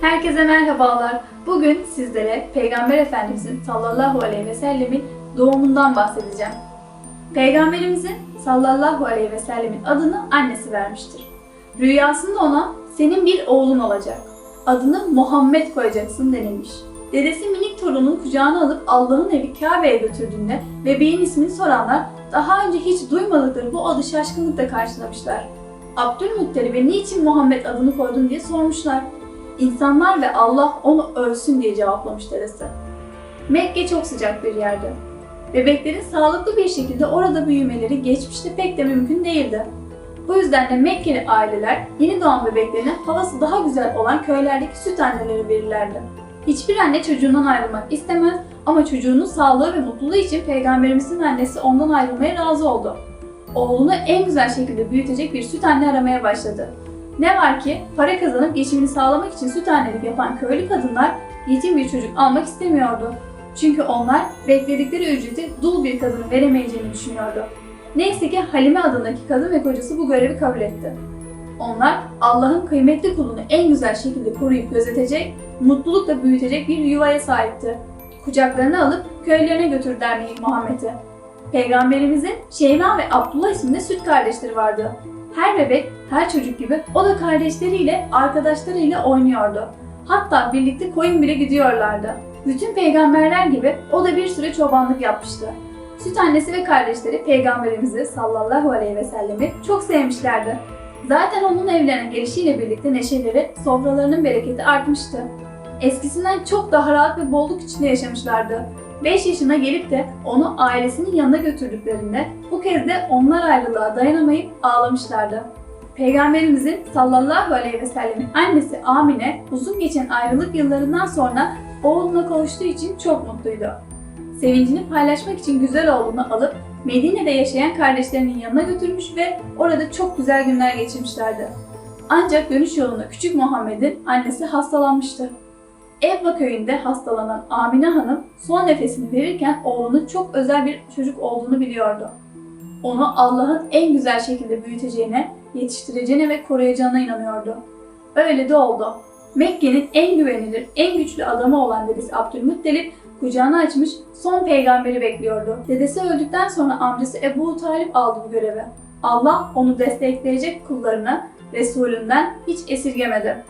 Herkese merhabalar. Bugün sizlere Peygamber Efendimizin sallallahu aleyhi ve sellemin doğumundan bahsedeceğim. Peygamberimizin sallallahu aleyhi ve sellemin adını annesi vermiştir. Rüyasında ona senin bir oğlun olacak. Adını Muhammed koyacaksın denilmiş. Dedesi minik torunun kucağına alıp Allah'ın evi Kabe'ye götürdüğünde bebeğin ismini soranlar daha önce hiç duymadıkları bu adı şaşkınlıkla karşılamışlar. Abdülmuttalib'e niçin Muhammed adını koydun diye sormuşlar. İnsanlar ve Allah onu ölsün diye cevaplamış dedesi. Mekke çok sıcak bir yerdi. Bebeklerin sağlıklı bir şekilde orada büyümeleri geçmişte pek de mümkün değildi. Bu yüzden de Mekkeli aileler yeni doğan bebeklerine havası daha güzel olan köylerdeki süt anneleri verirlerdi. Hiçbir anne çocuğundan ayrılmak istemez ama çocuğunun sağlığı ve mutluluğu için Peygamberimizin annesi ondan ayrılmaya razı oldu. Oğlunu en güzel şekilde büyütecek bir süt anne aramaya başladı. Ne var ki para kazanıp geçimini sağlamak için süt annelik yapan köylü kadınlar yetim bir çocuk almak istemiyordu. Çünkü onlar bekledikleri ücreti dul bir kadının veremeyeceğini düşünüyordu. Neyse ki Halime adındaki kadın ve kocası bu görevi kabul etti. Onlar Allah'ın kıymetli kulunu en güzel şekilde koruyup gözetecek, mutlulukla büyütecek bir yuvaya sahipti. Kucaklarına alıp köylerine götürdüler Muhammed'i. Peygamberimizin Şeyma ve Abdullah isimli süt kardeşleri vardı. Her bebek, her çocuk gibi o da kardeşleriyle, arkadaşlarıyla oynuyordu. Hatta birlikte koyun bile gidiyorlardı. Bütün peygamberler gibi o da bir süre çobanlık yapmıştı. Süt annesi ve kardeşleri peygamberimizi sallallahu aleyhi ve sellemi çok sevmişlerdi. Zaten onun evlerine gelişiyle birlikte neşeleri, sofralarının bereketi artmıştı. Eskisinden çok daha rahat ve bolluk içinde yaşamışlardı. 5 yaşına gelip de onu ailesinin yanına götürdüklerinde bu kez de onlar ayrılığa dayanamayıp ağlamışlardı. Peygamberimizin sallallahu aleyhi ve sellemin annesi Amine uzun geçen ayrılık yıllarından sonra oğluna kavuştuğu için çok mutluydu. Sevincini paylaşmak için güzel oğlunu alıp Medine'de yaşayan kardeşlerinin yanına götürmüş ve orada çok güzel günler geçirmişlerdi. Ancak dönüş yolunda küçük Muhammed'in annesi hastalanmıştı. Evva köyünde hastalanan Amine Hanım son nefesini verirken oğlunun çok özel bir çocuk olduğunu biliyordu. Onu Allah'ın en güzel şekilde büyüteceğine, yetiştireceğine ve koruyacağına inanıyordu. Öyle de oldu. Mekke'nin en güvenilir, en güçlü adamı olan dedesi Abdülmuttalip kucağını açmış son peygamberi bekliyordu. Dedesi öldükten sonra amcası Ebu Talip aldı bu görevi. Allah onu destekleyecek kullarını Resulünden hiç esirgemedi.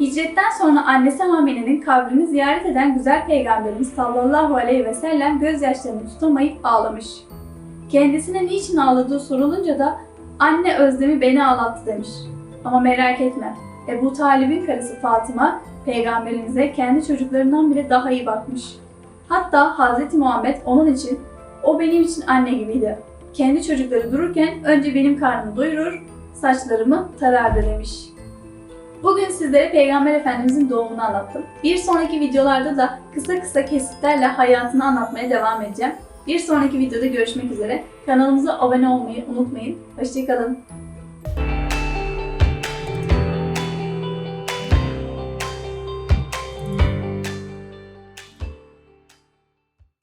Hicretten sonra annesi Amine'nin kabrini ziyaret eden güzel peygamberimiz sallallahu aleyhi ve sellem gözyaşlarını tutamayıp ağlamış. Kendisine niçin ağladığı sorulunca da anne özlemi beni ağlattı demiş. Ama merak etme, Ebu Talib'in karısı Fatıma peygamberimize kendi çocuklarından bile daha iyi bakmış. Hatta Hz. Muhammed onun için o benim için anne gibiydi. Kendi çocukları dururken önce benim karnımı doyurur, saçlarımı tarardı demiş. Bugün sizlere Peygamber Efendimizin doğumunu anlattım. Bir sonraki videolarda da kısa kısa kesitlerle hayatını anlatmaya devam edeceğim. Bir sonraki videoda görüşmek üzere. Kanalımıza abone olmayı unutmayın. Hoşçakalın.